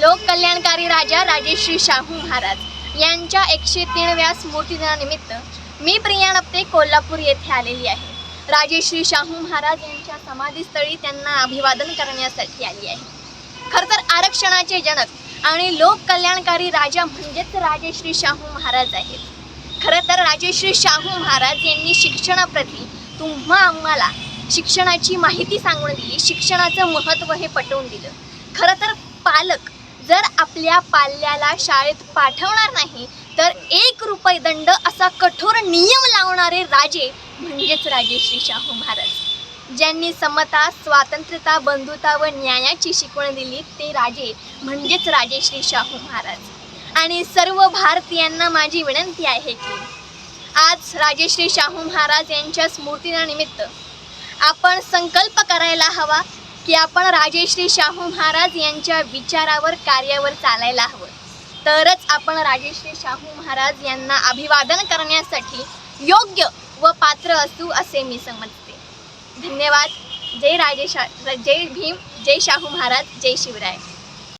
लोककल्याणकारी राजा राजेश्री शाहू महाराज यांच्या एकशे तीनव्या स्मृतिदिनानिमित्त मी प्रिया नप्ते कोल्हापूर येथे आलेली आहे. राजेश्री शाहू महाराज यांच्या समाधीस्थळी त्यांना अभिवादन करण्यासाठी आली आहे. खरं तर आरक्षणाचे जनक आणि लोककल्याणकारी राजा म्हणजेच राजेश्री शाहू महाराज आहेत. खरं तर राजेश्री शाहू महाराज यांनी शिक्षणाप्रती तुम्हा आम्हाला शिक्षणाची माहिती सांगून दिली शिक्षणाचं महत्त्व हे पटवून दिलं. खरं तर पालक आपल्या पाल्याला शाळेत पाठवणार नाही तर एक रुपये दंड असा कठोर नियम लावणारे राजे म्हणजेच राजेश्री शाहू महाराज. ज्यांनी समता स्वातंत्र्यता बंधुता व न्यायाची शिकवण दिली ते राजे म्हणजेच राजेश्री शाहू महाराज. आणि सर्व भारतीयांना माझी विनंती आहे की आज राजेश्री शाहू महाराज यांच्या स्मृतीनिमित्त आपण संकल्प करायला हवा की आपण राजेश्री शाहू महाराज यांच्या विचारावर कार्यावर चालायला हवं. तरच आपण राजेश्री शाहू महाराज यांना अभिवादन करण्यासाठी योग्य व पात्र असू असे मी समजते. धन्यवाद. जय राजेशा जय भीम जय शाहू महाराज जय शिवराय.